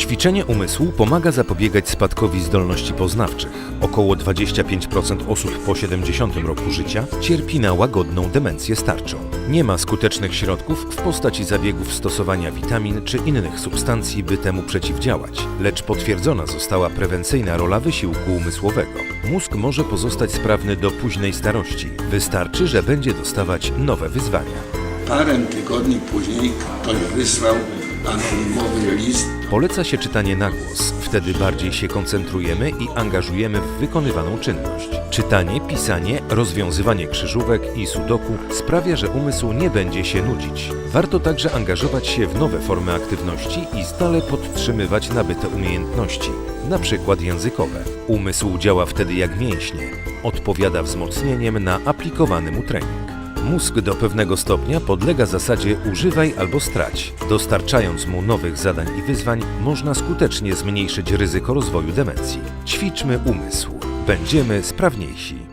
Ćwiczenie umysłu pomaga zapobiegać spadkowi zdolności poznawczych. Około 25% osób po 70 roku życia cierpi na łagodną demencję starczą. Nie ma skutecznych środków w postaci zabiegów stosowania witamin czy innych substancji, by temu przeciwdziałać, lecz potwierdzona została prewencyjna rola wysiłku umysłowego. Mózg może pozostać sprawny do późnej starości. Wystarczy, że będzie dostawać nowe wyzwania. Parę tygodni później ktoś wysłał anonimowy list Poleca się czytanie na głos, wtedy bardziej się koncentrujemy i angażujemy w wykonywaną czynność. Czytanie, pisanie, rozwiązywanie krzyżówek i sudoku sprawia, że umysł nie będzie się nudzić. Warto także angażować się w nowe formy aktywności i stale podtrzymywać nabyte umiejętności, na przykład językowe. Umysł działa wtedy jak mięśnie, odpowiada wzmocnieniem na aplikowany mu trening. Mózg do pewnego stopnia podlega zasadzie używaj albo strać. Dostarczając mu nowych zadań i wyzwań, można skutecznie zmniejszyć ryzyko rozwoju demencji. Ćwiczmy umysł. Będziemy sprawniejsi.